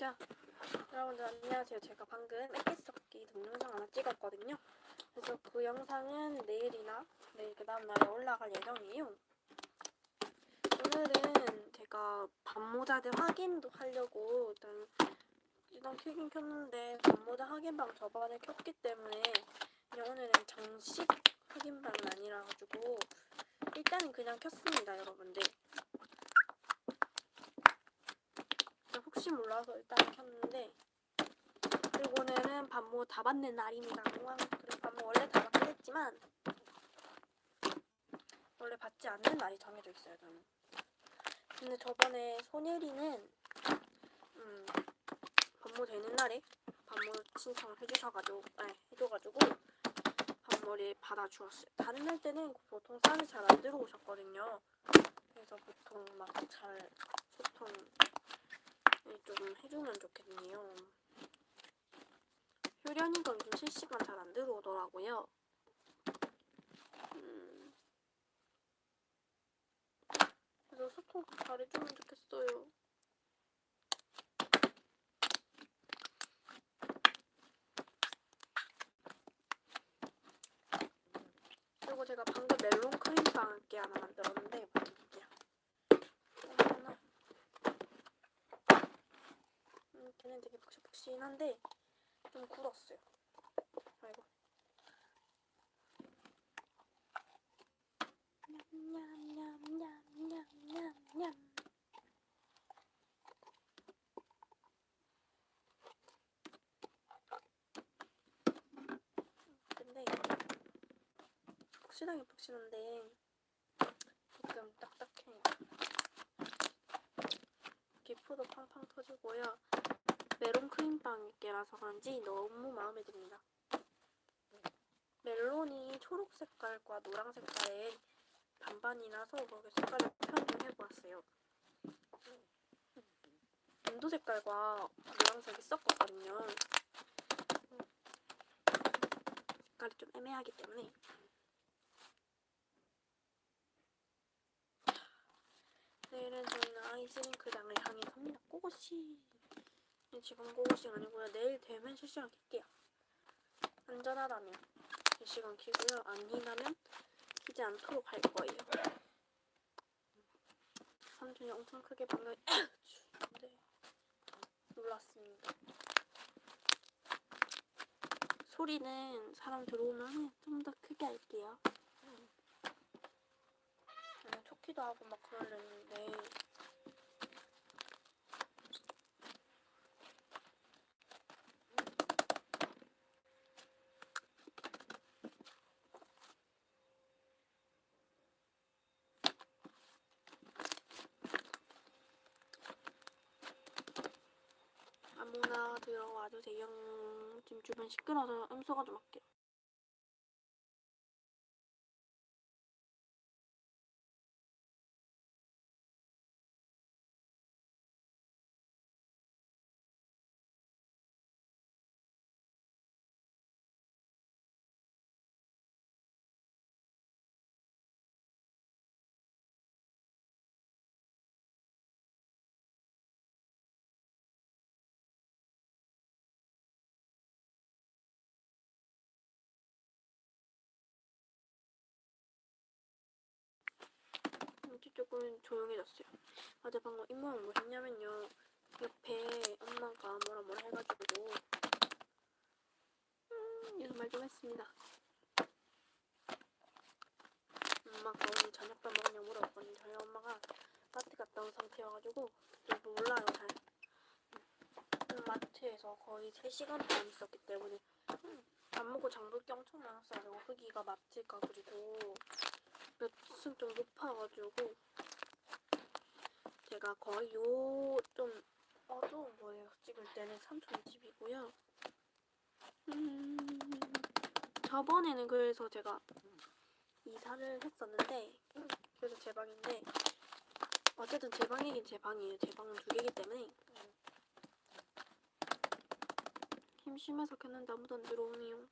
자, 여러분들 안녕하세요. 제가 방금 액기스석기 동영상 하나 찍었거든요. 그래서 그 영상은 내일이나 내일 그 다음날에 올라갈 예정이에요. 오늘은 제가 반모자들 확인도 하려고 일단 일단 켜긴 켰는데 반모자 확인방 저번에 켰기 때문에 오늘은 정식 확인방은 아니라 가지고 일단은 그냥 켰습니다, 여러분들. 그냥 혹시 몰라서 일단 켰는데 그리고 오늘은 반모 다 받는 날입니다. 그리고 반모 원래 다 받긴 했지만 원래 받지 않는 날이 정해져 있어요, 저는. 근데 저번에 손예리는 음, 반모 되는 날에 반모 신청을 해주셔가지고, 네, 해줘가지고 반모를 받아주었어요. 다른 날 때는 보통 쌀이 잘 안 들어오셨거든요. 그래서 보통 막 잘 소통을 좀 해주면 좋겠네요. 효련이 건좀 실시간 잘 안 들어오더라고요. 음, 그래서 소통 잘 해주면 좋겠어요. 그리고 제가 방금 멜론 크림빵 게 하나 만들었는데 보여드릴게요. 어머나. 음, 걔는 되게 푹신푹신한데 좀 굳었어요. 아이고. 냠냠냠냠냠냠냠. 근데 푹신하게 푹신한데 조금 딱딱해요. 기포도 팡팡 터지고요. 메론 크림빵게라서 그런지 너무 마음에 듭니다. 멜론이 초록 색깔과 노랑 색깔의 반반이 나서 그렇게 색깔을 표현을 해보았어요. 인도 색깔과 노란색이 섞었거든요. 색깔이 좀 애매하기 때문에 내일은 저희는 아이스링크장을 향해 갑니다. 꼬고씨. 지금 고고씨 아니고요. 내일 되면 실시간 킬게요. 안전하다면 실시간 키고요. 아니라면 키지 않도록 할 거예요. 삼촌이 엄청 크게 방금 네, 놀랐습니다. 소리는 사람 들어오면 좀 더 크게 할게요. 그냥 좋기도 하고 막 그러려는데 아무나 들어와 주세요. 지금 주변 시끄러워서 음소거 좀 할게요. 조금 조용해졌어요. 어제 방금 입모양 뭐 했냐면요. 옆에 엄마가 뭐라 뭐라 해가지고 음, 이런 말 좀 했습니다. 엄마가 오늘 저녁밥 먹냐 물어봤거든요. 저희 엄마가 마트 갔다 온 상태여가지고 또 몰라요 잘. 음, 마트에서 거의 3시간 동안 있었기 때문에 음, 밥 먹고 장볼 게 엄청 많았어요. 그리고 흙이가 마트 가가지고 몇 층 좀 높아가지고 제가 거의 요좀 어두운 거에서 찍을 때는 삼촌 집이고요. 음, 저번에는 그래서 제가 이사를 했었는데 그래서 제 방인데 어쨌든 제 방이긴 제 방이에요. 제 방은 두 개이기 때문에 심심해서 켰는데 아무도 안 들어오네요.